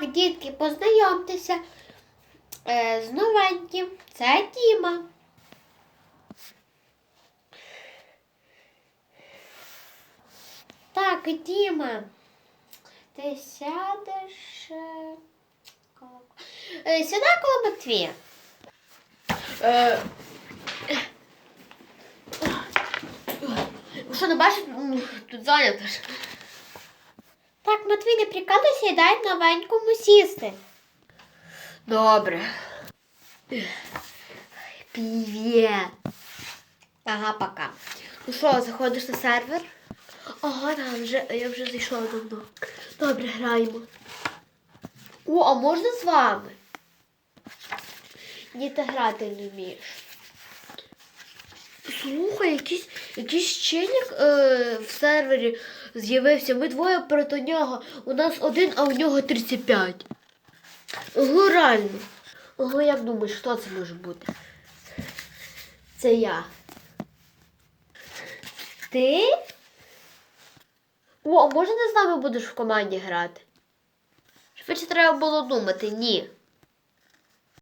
Так, дітки, познайомтеся е, з новеньким. Це Діма. Так, Діма, ти сядеш. е, Е, Сідай коло Матвія. Що не бачите? М, Тут зайнято ж. Так, Матвій, не прикалуйся і дай новенькому сісти. Добре. Привіт. Ага, пока. Ну що, заходиш на сервер? Ага, да, вже, я вже зайшов давно. Добре, граємо. О, а можна з вами? Ні, ти грати не вмієш. Слухай, якийсь, якийсь чинник е, в сервері з'явився. Ми двоє проти нього. У нас один, а у нього 35. Ого, реально. Ого, як думаєш, хто це може бути? Це я. Ти? О, може ти з нами будеш в команді грати? Швидше треба було думати, ні.